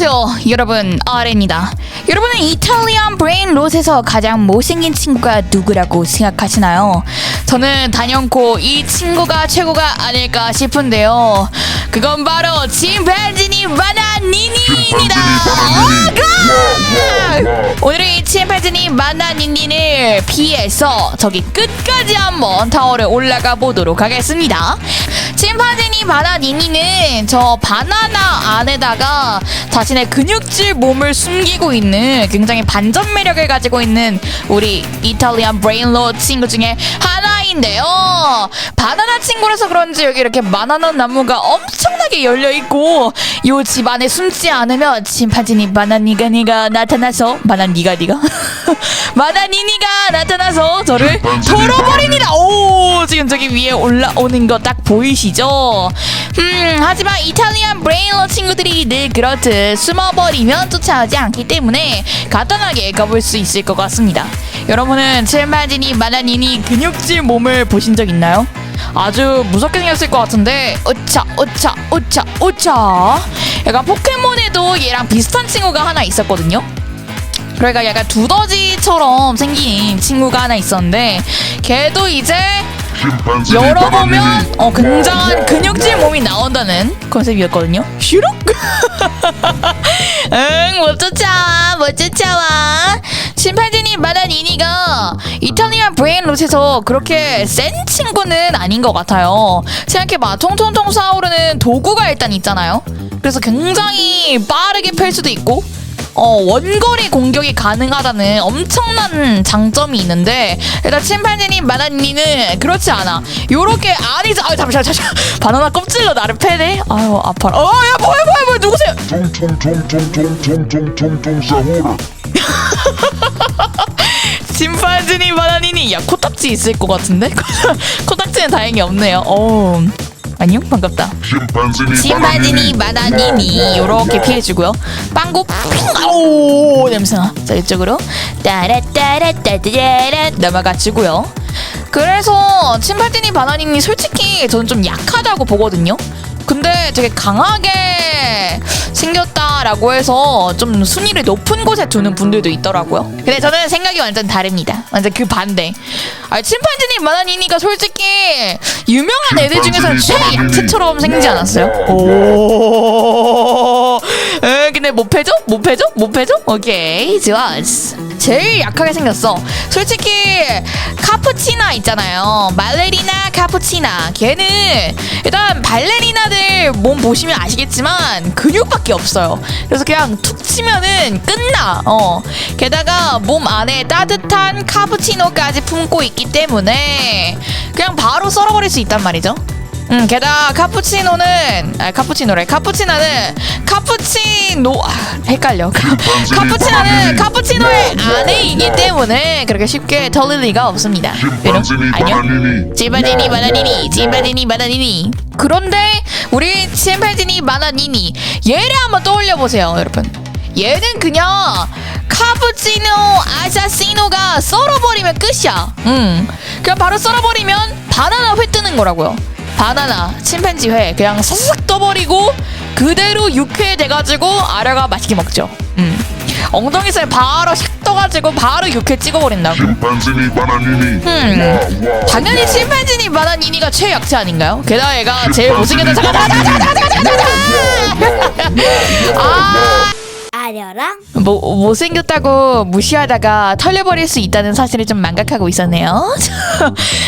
안녕하세요 여러분. 아레입니다. 여러분은 이탈리안 브레인 롯에서 가장 못생긴 친구가 누구라고 생각하시나요? 저는 단연코 이 친구가 최고가 아닐까 싶은데요. 그건 바로 침팬지니 바나니니입니다. 오늘은 이 침팬지니 바나니니를 피해서 저기 끝까지 한번 타워를 올라가 보도록 하겠습니다 침팬지니 바나니니는 저 바나나 안에다가 자신의 근육질 몸을 숨기고 있는 굉장히 반전 매력을 가지고 있는 우리 이탈리안 브레인로 친구 중에 하나 인데요. 바나나 친구라서 그런지 여기 이렇게 바나나 나무가 엄청나게 열려 있고 요 집 안에 숨지 않으면 침팬지니 바나니가 니가 나타나서 바나니가 니가 바나니니가 나타나서 저를 털어버립니다. 오 지금 저기 위에 올라오는 거 딱 보이시죠? 음 하지만 이탈리안 브레인러 친구들이 늘 그렇듯 숨어버리면 쫓아오지 않기 때문에 간단하게 가볼 수 있을 것 같습니다. 여러분은 칠마지니 마나니니 근육질 몸을 보신 적 있나요? 아주 무섭게 생겼을 것 같은데 오차 오차 오차 오차 약간 포켓몬에도 얘랑 비슷한 친구가 하나 있었거든요. 그러니까 약간 두더지처럼 생긴 친구가 하나 있었는데 걔도 이제 열어보면 어, 굉장한 근육질 몸이 나온다는 컨셉이었거든요. 슈룩? 응, 못 쫓아와, 못 쫓아와. 심판진이 말한 이니가 이탈리안 브레인 롯에서 그렇게 센 친구는 아닌 것 같아요. 생각해봐, 통통통 싸우르는 도구가 일단 있잖아요. 그래서 굉장히 빠르게 펼 수도 있고, 어, 원거리 공격이 가능하다는 엄청난 장점이 있는데 일단 침팬지니 마나니는 그렇지 않아. 요렇게 아니죠. 아 잠시만 잠시만. 바나나 껍질로 나를 패네. 아유 아파라. 어 야 뭐야 뭐야 뭐야 누구세요? 통통통통통통통통통 사호라 침팬지니 마나니니 야 코딱지 있을 것 같은데? 코딱지는 다행히 없네요. 어 안녕 반갑다. 심판지니 침바지니 마나니니 요렇게 피해주고요. 빵구 핑! 오 냄새나. 자 이쪽으로 따라따라따따라 넘어가주고요. 그래서 침바지니 바나니니 솔직히 저는 좀 약하다고 보거든요. 근데 되게 강하게 생겼다라고 해서 좀 순위를 높은 곳에 두는 분들도 있더라고요. 근데 저는 생각이 완전 다릅니다. 완전 그 반대. 아, 침판지니 마나니니가 솔직히 유명한 애들 중에서는 최약체처럼 생기지 않았어요? 오. 에, 근데 못 패죠? 못 패죠? 못 패죠? 오케이, 좋았어. 제일 약하게 생겼어. 솔직히 카푸치나 있잖아요. 말레리나 카푸치나. 걔는 일단 발레리나들 몸 보시면 아시겠지만 근육밖에 없어요. 그래서 그냥 툭 치면은 끝나. 어. 게다가 몸 안에 따뜻한 카푸치노까지 품고 있기 때문에 그냥 바로 썰어버릴 수 있단 말이죠. 음, 게다가 카푸치노는 아 카푸치노래. 카푸치나는 카푸치노 아, 헷갈려. 카푸치나는 카푸치노의 안에이기 때문에 그렇게 쉽게 털릴 리가 없습니다. 여러분 안녕 지바지니 바나니니 지바지니 바나니니. 그런데 우리 침팬지니 바나니니 얘를 한번 떠올려 보세요 여러분. 얘는 그냥 카푸치노 아사시노가 썰어버리면 끝이야. 음. 그냥 바로 썰어버리면 바나나 회 뜨는 거라고요 바나나 침팬지 회 그냥 사삭 떠버리고 그대로 육회 돼가지고 아려가 맛있게 먹죠. 음. 엉덩이 살 바로 샥 떠가지고 바로 육회 찍어버린다고. 심판지니 바나니니. 음. 와 와 당연히 침팬지니 바나니니가 최약체 아닌가요? 게다가 얘가 제일 못생겼다 잠깐 잠깐 잠깐 잠깐 잠깐 잠깐 아 려랑 뭐, 못생겼다고 무시하다가 털려버릴 수 있다는 사실을 좀 망각하고 있었네요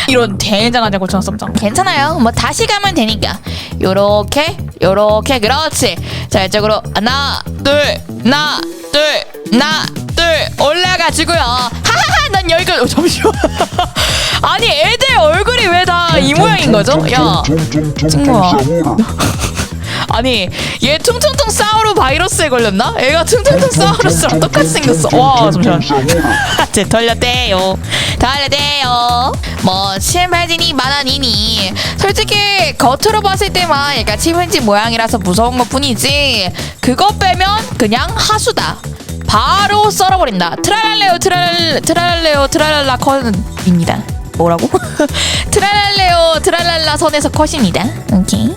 이런 대장한 장고처럼 썸점 괜찮아요 뭐 다시 가면 되니까 요렇게 요렇게 그렇지 자 이쪽으로 하나 둘 하나 둘 하나 둘 올라가지고요 하하하 난 여기까지 어, 잠시만 아니 애들 얼굴이 왜 다 이 모양인 거죠? 야 친구야. 아니 얘 퉁퉁퉁 사우루 바이러스에 걸렸나? 애가 퉁퉁퉁 사우루스랑 똑같이 생겼어. 와 잠시만. 제 털렸대요. 털렸대요. 뭐 침팬지니 바나니니. 솔직히 겉으로 봤을 때만 약간 침팬지 모양이라서 무서운 것 뿐이지 그거 빼면 그냥 하수다. 바로 썰어버린다. 트랄랄레오 트랄 트랄랄레오 트랄랄라 컷입니다. 뭐라고? 트랄랄레오 트랄랄라 선에서 컷입니다. 오케이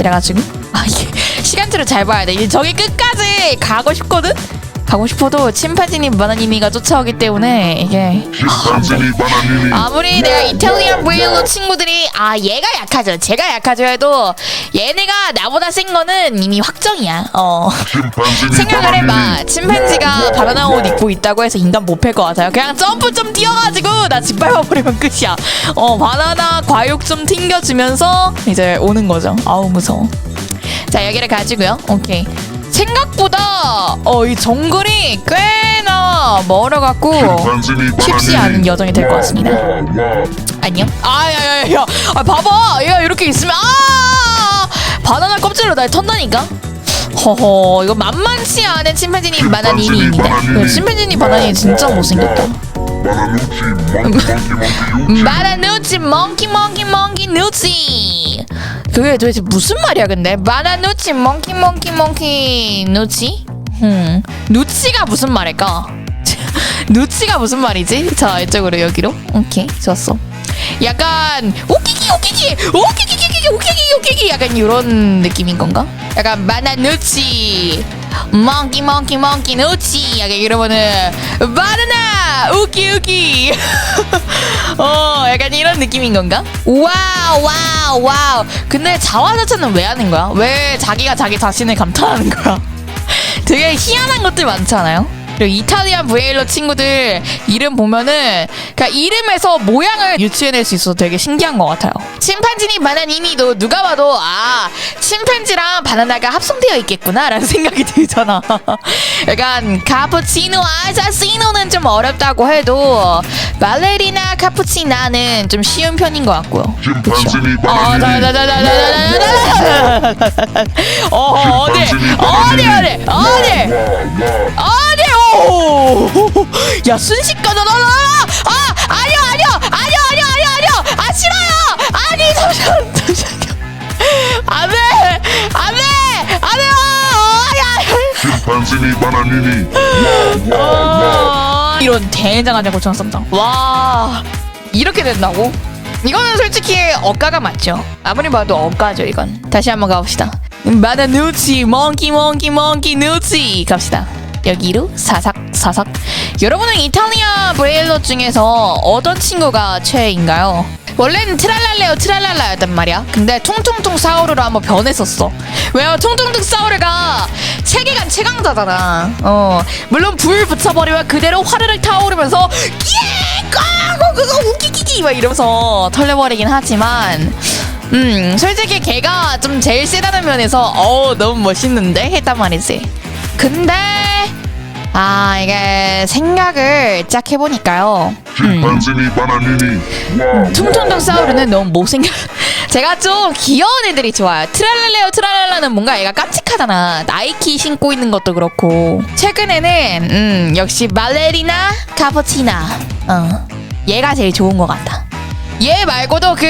이래가지고 아 이게 시간표를 잘 봐야 돼. 저기 끝까지 가고 싶거든. 가고 싶어도 침파진이 바나님이가 쫓아오기 때문에 이게 아무리 내가 이태웅이랑 보이는 친구들이 아 얘가 약하죠. 제가 약하죠 해도 얘네가 나보다 센 거는 이미 확정이야. 어. 생각을 해봐. 침팬지가 바나나 옷 입고 있다고 해서 인간 못 팰 것 같아요. 그냥 점프 좀 뛰어가지고 나 짓밟아버리면 끝이야. 어 바나나 과육 좀 튕겨주면서 이제 오는 거죠. 아우 무서워. 자 여기를 가지고요. 오케이. 생각보다 어 이 정글이 꽤나 멀어갖고 쉽지 않은 여정이 될 것 같습니다. 안녕. 아야야야, 아 봐봐, 얘가 이렇게 있으면 아 바나나 껍질로 날 턴다니까. 허허, 이거 만만치 않은 침팬지님 바나니입니다. 네, 침팬지님 바나니 진짜 못생겼다. 바나누치 멍키 멍키 멍키 누치 그게 도대체 무슨 말이야 근데 바나누치 멍키 멍키 멍키 누치 음. 누치가 무슨 말일까? 누치가 무슨 말이지? 자, 이쪽으로 여기로. 오케이, 좋았어. 약간 오키기 오키기 오키기기기 오키기 오키기 약간 이런 느낌인 건가? 약간 마나 누치 멍키 멍키 멍키 누치 약간 이러면은 바나나 우키 우키 어 약간 이런 느낌인 건가? 와우 와우 와우 근데 자화자찬은 왜 하는 거야? 왜 자기가 자기 자신을 감탄하는 거야? 되게 희한한 것들 많잖아요. 그리고 이탈리안 브레일러 친구들 이름 보면은 그냥 이름에서 모양을 유추해낼 수 있어서 되게 신기한 것 같아요. 침팬지니 바나니니도 누가 봐도 아 침팬지랑 바나나가 합성되어 있겠구나라는 생각이 들잖아. 약간 카푸치노 아자시노는 좀 어렵다고 해도 발레리나 카푸치나는 좀 쉬운 편인 것 같고요. 침팬지니 바나니니 어 어디 어디 어디 어디 어디 순식간에 나나 아 아니요 아니요! 아니요 아니요 아니요 아니요! 아 싫어요! 아니 잠시만 잠시만요 안돼 안돼 안돼요! 아야 심판지니 바나니니 와와와. 이런 대장하자 고창 쌈장 와 이렇게 된다고? 이거는 솔직히 억가가 맞죠. 아무리 봐도 억가죠 이건. 다시 한번 가봅시다. 바나 누치 몽키 몽키 몽키 누치. 갑시다 여기로 사삭 사삭. 여러분은 이탈리아 브레일러 중에서 어떤 친구가 최애인가요? 원래는 트랄랄레오 트랄랄라였단 말이야. 근데 퉁퉁퉁 사우르로 한번 변했었어. 왜냐면 퉁퉁퉁 사우르가 세계관 최강자잖아. 어. 물론 불 붙여버리면 그대로 화르륵 타오르면서 끼에 까고 그거 우기기기 막 이러면서 털려버리긴 하지만 음 솔직히 걔가 좀 제일 세다는 면에서 어 너무 멋있는데? 했단 말이지. 근데 아 이게 생각을 짝 해보니까요 바나니니 퉁퉁퉁 사우르는 너무 못생겨. 제가 좀 귀여운 애들이 좋아요. 트랄랄레오 트랄랄라는 뭔가 얘가 깜찍하잖아. 나이키 신고 있는 것도 그렇고. 최근에는 음, 역시 말레리나 카푸치나. 어, 얘가 제일 좋은 것 같다. 얘 말고도 그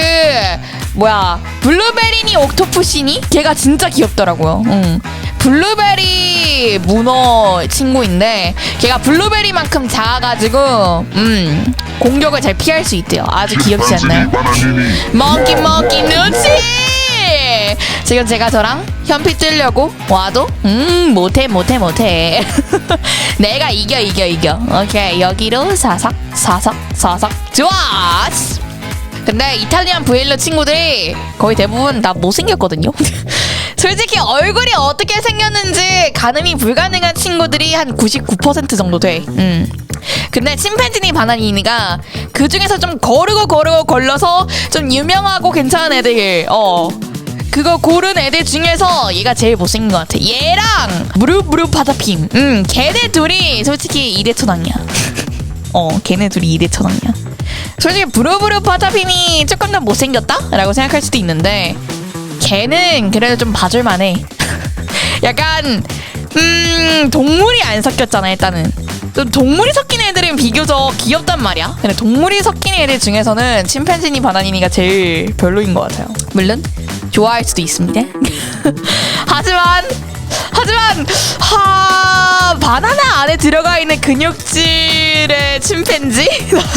뭐야 블루베리니 옥토푸시니 걔가 진짜 귀엽더라고요. 응. 블루베리 문어 친구인데 걔가 블루베리만큼 작아가지고 음 공격을 잘 피할 수 있대요. 아주 귀엽지 않나요? 멍키 멍키 누치 지금 제가 저랑 현피 뜨려고 와도 음 못해 못해 못해. 내가 이겨 이겨 이겨. 오케이 여기로 사삭 사삭 사삭 좋아! 근데 이탈리안 브이일러 친구들이 거의 대부분 다 못생겼거든요 솔직히 얼굴이 어떻게 생겼는지 가늠이 불가능한 친구들이 한 99% 정도 돼. 음. 근데 침팬지니 바나니니가 그 중에서 좀 거르고 거르고 걸러서 좀 유명하고 괜찮은 애들 어. 그거 고른 애들 중에서 얘가 제일 못생긴 것 같아. 얘랑 무릎 무릎 파타핌. 음 걔네 둘이 솔직히 이대천왕이야. 어 걔네 둘이 이대천왕이야. 솔직히 부르부르 파타핌이 조금 더 못생겼다? 라고 생각할 수도 있는데 걔는 그래도 좀 봐줄만해. 약간 음 동물이 안 섞였잖아 일단은. 좀 동물이 섞인 애들은 비교적 귀엽단 말이야. 근데 동물이 섞인 애들 중에서는 침팬지니 바나니니가 제일 별로인 것 같아요. 물론 좋아할 수도 있습니다. 하지만 하지만 하 바나나 안에 들어가 있는 근육질의 침팬지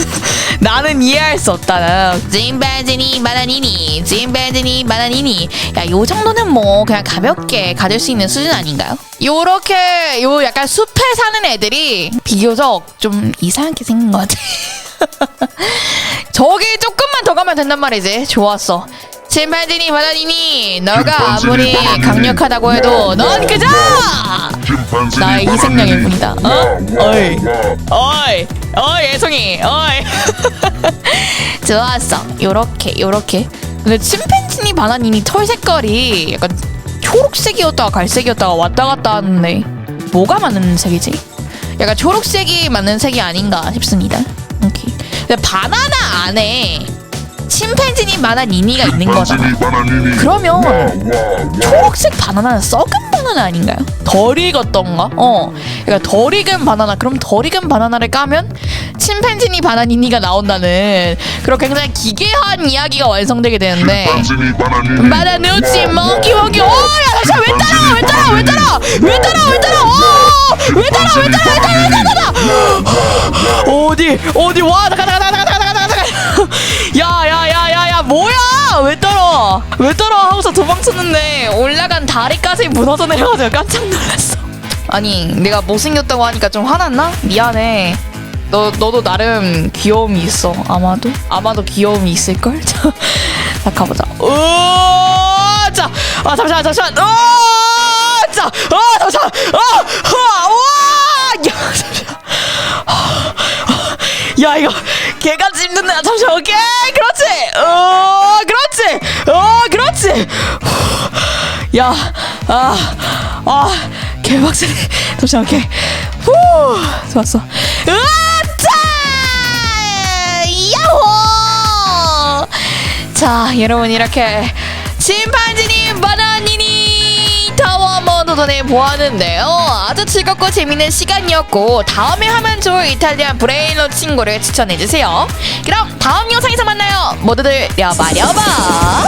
나는 이해할 수 없다. 찐바지니 바나니니, 찐바지니 바나니니. 야, 요 정도는 뭐 그냥 가볍게 가질 수 있는 수준 아닌가요? 요렇게 요 약간 숲에 사는 애들이 비교적 좀 이상하게 생긴 것 같아. 저기 조금만 더 가면 된단 말이지. 좋았어. 찐바지니 바나니니, 너가 아무리. 강력하다고 해도 넌 그저 나의 희생양일. 뿐이다. 어? 어이. 와. 어이, 어이, 애송이, 어이. 좋았어. 요렇게, 요렇게. 근데 침팬지니 바나니니 털 색깔이 약간 초록색이었다가 갈색이었다가 왔다 갔다 하는데 뭐가 맞는 색이지? 약간 초록색이 맞는 색이 아닌가 싶습니다. 오케이. 근데 바나나 안에 침팬지니 바나니니가 있는 거잖아. 그러면. 초록색 바나나는 썩은 바나나 아닌가요? 덜 익었던가? 어. 그러니까 덜 익은 바나나. 그럼 덜 익은 바나나를 까면 침팬지니 바나니니가 나온다는 그런 굉장히 기괴한 이야기가 완성되게 되는데. 바나누치 와, 와, 멍키 멍키 오! 야 잠시만 왜 따라 왜 따라 왜 따라 왜 따라 왜 따라 오! 왜 따라 왜 따라 왜 따라 왜 따라 어디 어디 와 나가 나가 나가 뭐야? 왜 따라 왜 따라 하고서 도망쳤는데 올라간 다리까지 무너져 내려가지고 깜짝 놀랐어. 아니 내가 못생겼다고 하니까 좀 화났나? 미안해. 너 너도 나름 귀여움이 있어 아마도? 아마도 귀여움이 있을 걸? 자 가보자. 오자 아 잠시만 잠시만. 오자 아 잠시만. 아와야 잠시만. 야 이거 개같이 힘든데 잠시만 오케이 그렇지 어 그렇지 어 그렇지 야아 아 개박스네. 잠시만 오케이. 후 좋았어. 으짜 야호! 자 여러분 이렇게 심판진이 바나니니 타워 도전해 보았는데요. 아주 즐겁고 재밌는 시간이었고 다음에 하면 좋을 이탈리안 브레인로 친구를 추천해주세요. 그럼 다음 영상에서 만나요. 모두들 려바려바